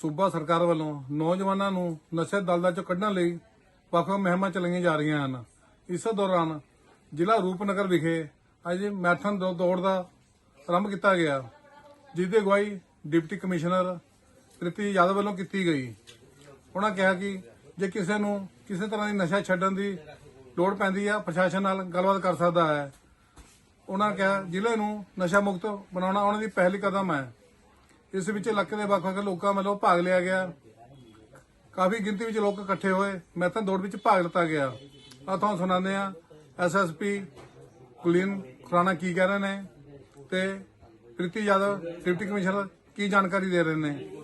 ਸੂਬਾ ਸਰਕਾਰ ਵੱਲੋਂ ਨੌਜਵਾਨਾਂ ਨੂੰ ਨਸ਼ੇ ਦਲਦਲ ਚੋਂ ਕੱਢਣ ਲਈ ਵੱਖ ਵੱਖ ਮੁਹਿੰਮਾਂ ਚਲਾਈਆਂ ਜਾ ਰਹੀਆਂ ਹਨ। ਇਸ ਦੌਰਾਨ ਜ਼ਿਲ੍ਹਾ ਰੂਪਨਗਰ ਵਿਖੇ ਅੱਜ ਮੈਰਾਥਨ ਦੌ- ਦੌੜ ਦਾ ਆਰੰਭ ਕੀਤਾ ਗਿਆ ਜਿਸ ਦੀ ਅਗਵਾਈ ਡਿਪਟੀ ਕਮਿਸ਼ਨਰ ਪ੍ਰੀਤੀ ਯਾਦਵ ਵੱਲੋਂ ਕੀਤੀ ਗਈ। ਉਹਨਾਂ ਕਿਹਾ ਕਿ ਜੇ ਕਿਸੇ ਨੂੰ ਕਿਸੇ ਤਰ੍ਹਾਂ ਦੀ ਨਸ਼ਾ ਛੱਡਣ ਦੀ ਲੋੜ ਪੈਂਦੀ ਆ, ਪ੍ਰਸ਼ਾਸਨ ਨਾਲ ਗੱਲਬਾਤ ਕਰ ਸਕਦਾ ਹੈ। ਉਹਨਾਂ ਕਿਹਾ, ਜ਼ਿਲ੍ਹੇ ਨੂੰ ਨਸ਼ਾ ਮੁਕਤ ਬਣਾਉਣਾ ਉਹਨਾਂ ਦੀ ਪਹਿਲੀ ਕਦਮ ਹੈ। ਇਸ ਵਿੱਚ ਇਲਾਕੇ ਦੇ ਵੱਖ-ਵੱਖ ਲੋਕਾਂ ਵੱਲੋਂ ਭਾਗ ਲਿਆ ਗਿਆ। ਕਾਫੀ ਗਿਣਤੀ ਵਿੱਚ ਲੋਕ ਇਕੱਠੇ ਹੋਏ। ਮੈਥਨ ਦੌੜ ਵਿੱਚ ਭਾਗ ਲਿੱਤਾ ਗਿਆ। ਆ ਤੁਹਾਨੂੰ ਸੁਣਾਉਂਦੇ ਆ ਐਸਐਸਪੀ ਕੁਲੀਨ, ਖੁਰਾਣਾ ਕੀ ਕਹਿ ਰਹੇ ਨੇ? ਤੇ ਪ੍ਰੀਤੀ ਯਾਦਵ, ਡਿਪਟੀ ਕਮਿਸ਼ਨਰ, ਕੀ ਜਾਣਕਾਰੀ ਦੇ ਰਹੇ ਨੇ?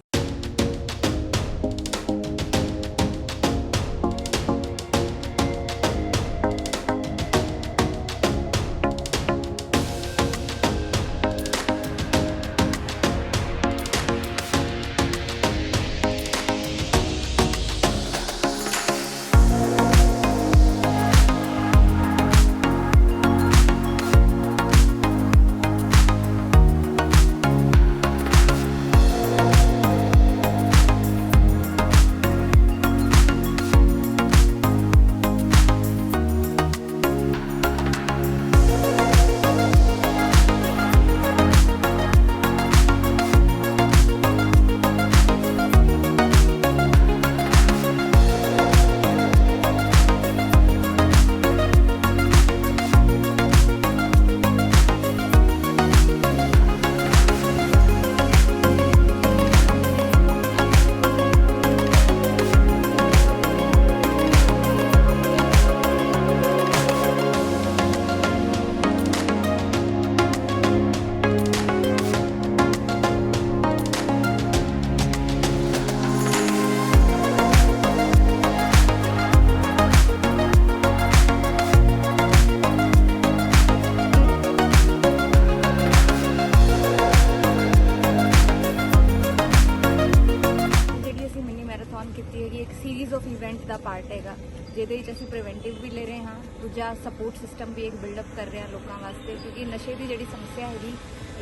ਇਵੈਂਟ ਦਾ ਪਾਰਟ ਹੈਗਾ। ਜਿਹਦੇ ਵਿੱਚ ਅਸੀਂ ਪ੍ਰੀਵੈਂਟਿਵ ਵੀ ਲੈ ਰਹੇ ਹਾਂ। ਦੂਜਾ ਸਪੋਰਟ ਸਿਸਟਮ ਵੀ ਇੱਕ ਬਿਲਡ ਅਪ ਕਰ ਰਹੇ ਹਾਂ ਲੋਕਾਂ ਵਾਸਤੇ, ਕਿਉਂਕਿ ਨਸ਼ੇ ਦੀ ਜਿਹੜੀ ਸਮੱਸਿਆ ਹੈਗੀ,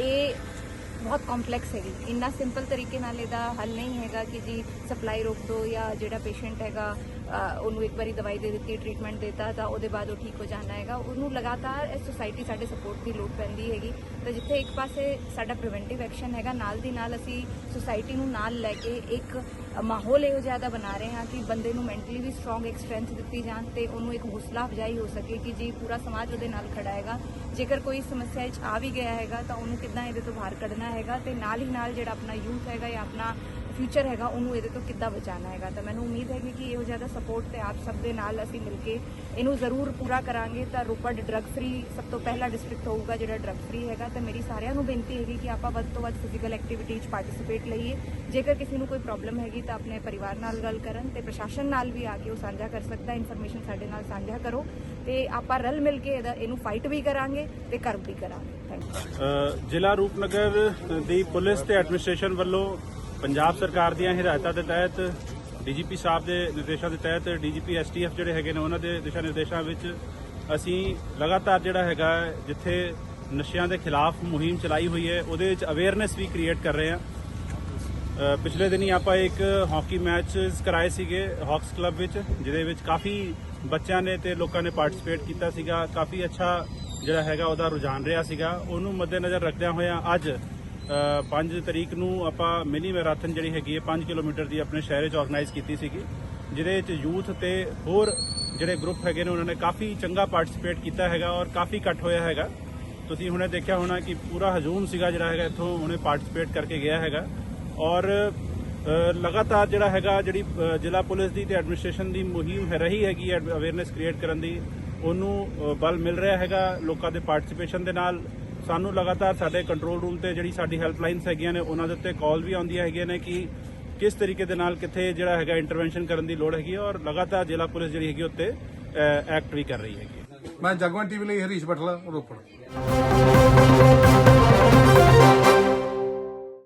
ਇਹ ਬਹੁਤ ਕੰਪਲੈਕਸ ਹੈਗੀ। ਇੰਨਾ ਸਿੰਪਲ ਤਰੀਕੇ ਨਾਲ ਇਹਦਾ ਹੱਲ ਨਹੀਂ ਹੈਗਾ ਕਿ ਜੀ ਸਪਲਾਈ ਰੋਕ ਦੋ ਜਾਂ ਜਿਹੜਾ ਪੇਸ਼ੈਂਟ ਹੈਗਾ ਉਹਨੂੰ ਇੱਕ ਵਾਰੀ ਦਵਾਈ ਦੇ ਦਿੱਤੀ ਟ੍ਰੀਟਮੈਂਟ ਦਿੱਤਾ, ਤਾਂ ਉਹਦੇ ਬਾਅਦ ਉਹ ਠੀਕ ਹੋ ਜਾਣਾ ਹੈਗਾ। ਉਹਨੂੰ ਲਗਾਤਾਰ ਇਹ ਸੁਸਾਇਟੀ ਸਾਡੇ ਸਪੋਰਟ ਦੀ ਲੋੜ ਪੈਂਦੀ ਹੈਗੀ। ਤਾਂ ਜਿੱਥੇ ਇੱਕ ਪਾਸੇ ਸਾਡਾ ਪ੍ਰੀਵੈਂਟਿਵ ਐਕਸ਼ਨ ਹੈਗਾ, ਨਾਲ ਦੀ ਨਾਲ ਅਸੀਂ ਸੁਸਾਇਟੀ ਨੂੰ ਨਾਲ ਲੈ ਕੇ ਇੱਕ ਮਾਹੌਲ ਇਹੋ ਜਿਹਾ ਦਾ ਬਣਾ ਰਹੇ ਹਾਂ ਕਿ ਬੰਦੇ ਨੂੰ ਮੈਂਟਲੀ ਵੀ ਸਟਰੋਂਗ ਇੱਕ ਸਟਰੈਂਥ ਦਿੱਤੀ ਜਾਣ ਤੇ ਉਹਨੂੰ ਇੱਕ ਹੌਸਲਾ ਅਫਜਾਈ ਹੋ ਸਕੇ ਕਿ ਜੀ ਪੂਰਾ ਸਮਾਜ ਉਹਦੇ ਨਾਲ ਖੜਾ ਹੈਗਾ। ਜੇਕਰ ਕੋਈ ਸਮੱਸਿਆ ਵਿੱਚ ਆ ਵੀ ਗਿਆ ਹੈਗਾ ਤਾਂ ਉਹਨੂੰ ਕਿੱਦਾਂ ਇਹਦੇ ਤੋਂ ਬਾਹਰ ਕੱਢਣਾ ਹੈਗਾ ਤੇ ਨਾਲ ਹੀ ਨਾਲ ਜਿਹੜਾ ਆਪਣਾ ਯੂਥ ਹੈਗਾ ਜਾਂ ਆਪਣਾ ਫਿਊਚਰ ਹੈਗਾ ਉਹਨੂੰ ਇਹਦੇ ਤੋਂ ਕਿੱਦਾਂ ਬਚਾਉਣਾ ਹੈਗਾ। ਤਾਂ ਮੈਨੂੰ ਉਮੀਦ ਹੈ ਕਿ ਇਹੋ ਜਿਹਾ ਸਪੋਰਟ ਤੇ ਆਪ ਸਭ ਦੇ ਨਾਲ ਅਸੀਂ ਮਿਲ ਕੇ ਇਹਨੂੰ ਜ਼ਰੂਰ ਪੂਰਾ ਕਰਾਂਗੇ। ਤਾਂ ਰੋਪੜ ਡਰੱਗ ਫ੍ਰੀ ਸਭ ਤੋਂ ਪਹਿਲਾ ਡਿਸਟ੍ਰਿਕਟ ਹੋਊਗਾ ਜਿਹੜਾ ਡਰੱਗ ਫ੍ਰੀ ਹੈਗਾ। ਤਾਂ ਮੇਰੀ ਸਾਰਿਆਂ ਨੂੰ ਬੇਨਤੀ ਹੈਗੀ ਕਿ ਆਪਾਂ ਵੱਧ ਤੋਂ ਵੱਧ ਫਿਜ਼ੀਕਲ ਐਕਟੀਵਿਟੀ 'ਚ ਪਾਰਟਿਸਿਪੇਟ ਲਈਏ। ਜੇਕਰ ਕਿਸੇ ਨੂੰ ਕੋਈ ਪ੍ਰੋਬਲਮ ਹੈਗੀ ਤਾਂ ਆਪਣੇ ਪਰਿਵਾਰ ਨਾਲ ਗੱਲ ਕਰਨ ਤੇ ਪ੍ਰਸ਼ਾਸਨ ਨਾਲ ਵੀ ਆ ਕੇ ਉਹ ਸਾਂਝਾ ਕਰ ਸਕਦਾ ਇਨਫੋਰਮੇਸ਼ਨ ਸਾਡੇ ਨਾਲ ਸਾਂਝਾ ਕਰੋ ਤੇ ਆਪਾਂ ਰਲ ਮਿਲ ਕੇ ਇਹਦਾ ਇਹਨੂੰ ਫਾਈਟ ਵੀ ਕਰਾਂਗੇ ਤੇ ਕਰ ਵੀ ਕਰਾਂਗੇ। ਜ਼ਿਲ੍ਹਾ ਰੂਪਨਗਰ ਦੀ ਪੁਲਿਸ ਤੇ ਐਡਮਿਨਿਸਟ੍ਰੇਸ਼ਨ ਵੱਲੋਂ ਪੰਜਾਬ ਸਰਕਾਰ ਦੀਆਂ ਹਦਾਇਤਾਂ ਦੇ ਤਹਿਤ ਡੀਜੀਪੀ ਸਾਹਿਬ ਦੇ ਨਿਰਦੇਸ਼ਾਂ ਦੇ ਤਹਿਤ ਡੀਜੀਪੀ ਐਸਟੀਐਫ ਜਿਹੜੇ ਹੈਗੇ ਨੇ, ਉਹਨਾਂ ਦੇ ਦਿਸ਼ਾ ਨਿਰਦੇਸ਼ਾਂ ਵਿੱਚ ਅਸੀਂ ਲਗਾਤਾਰ ਜਿਹੜਾ ਹੈਗਾ ਜਿੱਥੇ ਨਸ਼ਿਆਂ ਦੇ ਖਿਲਾਫ ਮੁਹਿੰਮ ਚਲਾਈ ਹੋਈ ਹੈ, ਉਹਦੇ ਵਿੱਚ ਅਵੇਅਰਨੈਸ ਵੀ ਕ੍ਰੀਏਟ ਕਰ ਰਹੇ ਹਾਂ। ਪਿਛਲੇ ਦਿਨੀ ਆਪਾਂ ਇੱਕ ਹਾਕੀ ਮੈਚ ਕਰਾਏ ਸੀਗੇ ਹਾਕਸ ਕਲੱਬ ਵਿੱਚ, ਜਿਹਦੇ ਵਿੱਚ ਕਾਫੀ ਬੱਚਿਆਂ ਨੇ ਤੇ ਲੋਕਾਂ ਨੇ ਪਾਰਟਿਸਿਪੇਟ ਕੀਤਾ ਸੀਗਾ। ਕਾਫੀ ਅੱਛਾ ਜਿਹੜਾ ਹੈਗਾ ਉਹਦਾ ਰੁਝਾਨ ਰਿਹਾ ਸੀਗਾ। ਉਹਨੂੰ ਮੱਦੇਨਜ਼ਰ ਰੱਖਦਿਆਂ ਹੋਇਆਂ ਅੱਜ 5 ਤਰੀਕ ਨੂੰ ਆਪਾਂ ਮਿਨੀ ਮੈਰਾਥਨ ਜਿਹੜੀ ਹੈਗੀ ਹੈ 5 ਕਿਲੋਮੀਟਰ ਦੀ ਆਪਣੇ ਸ਼ਹਿਰ 'ਚ ਆਰਗੇਨਾਈਜ਼ ਕੀਤੀ ਸੀਗੀ, ਜਿਹਦੇ ਵਿੱਚ ਯੂਥ ਤੇ ਹੋਰ ਜਿਹੜੇ ਗਰੁੱਪ ਹੈਗੇ ਨੇ, ਉਹਨਾਂ ਨੇ ਕਾਫੀ ਚੰਗਾ ਪਾਰਟਿਸਿਪੇਟ ਕੀਤਾ ਹੈਗਾ ਔਰ ਕਾਫੀ ਇਕੱਠ ਹੋਇਆ ਹੈਗਾ। ਤੁਸੀਂ ਹੁਣੇ ਦੇਖਿਆ ਹੋਣਾ ਕਿ ਪੂਰਾ ਹਜੂਮ ਸੀਗਾ ਜਿਹੜਾ ਹੈਗਾ, ਇੱਥੋਂ ਉਹਨੇ ਪਾਰਟਿਸਿਪੇਟ ਕਰਕੇ ਗਿਆ ਹੈਗਾ। ਔਰ ਲਗਾਤਾਰ ਜਿਹੜਾ ਹੈਗਾ, ਜਿਹੜੀ ਜ਼ਿਲ੍ਹਾ ਪੁਲਿਸ ਦੀ ਤੇ ਐਡਮਿਨਿਸਟ੍ਰੇਸ਼ਨ ਦੀ ਮੁਹਿੰਮ ਹੈ, ਰਹੀ ਹੈਗੀ ਅਵੇਅਰਨੈਸ ਕ੍ਰੀਏਟ ਕਰਨ ਦੀ, ਉਹਨੂੰ ਬਲ ਮਿਲ ਰਿਹਾ ਹੈਗਾ ਲੋਕਾਂ ਦੇ ਪਾਰਟਿਸਿਪੇਸ਼ਨ ਦੇ ਨਾਲ। ਸਾਨੂੰ ਲਗਾਤਾਰ ਸਾਡੇ ਕੰਟਰੋਲ ਰੂਮ ਤੇ ਜਿਹੜੀ ਸਾਡੀ ਹੈਲਪਲਾਈਨਸ ਹੈਗੀਆਂ ਨੇ, ਉਹਨਾਂ ਦੇ ਉੱਤੇ ਕਾਲ ਵੀ ਆਉਂਦੀਆਂ ਹੈਗੀਆਂ ਨੇ ਕਿ ਕਿਸ ਤਰੀਕੇ ਦੇ ਨਾਲ ਕਿੱਥੇ ਜਿਹੜਾ ਹੈਗਾ ਇੰਟਰਵੈਂਸ਼ਨ ਕਰਨ ਦੀ ਲੋੜ ਹੈਗੀ ਹੈ ਔਰ ਲਗਾਤਾਰ ਜ਼ਿਲ੍ਹਾ ਪੁਲਿਸ ਜਿਹੜੀ ਹੈਗੀ ਉੱਤੇ ਐਕਟ ਵੀ ਕਰ ਰਹੀ ਹੈਗੀ ਹੈ। ਮੈਂ ਜਗਵੰਤ ਟੀਵੀ ਲਈ ਹਰੀਸ਼ ਬਠਲਾ, ਰੋਪੜ।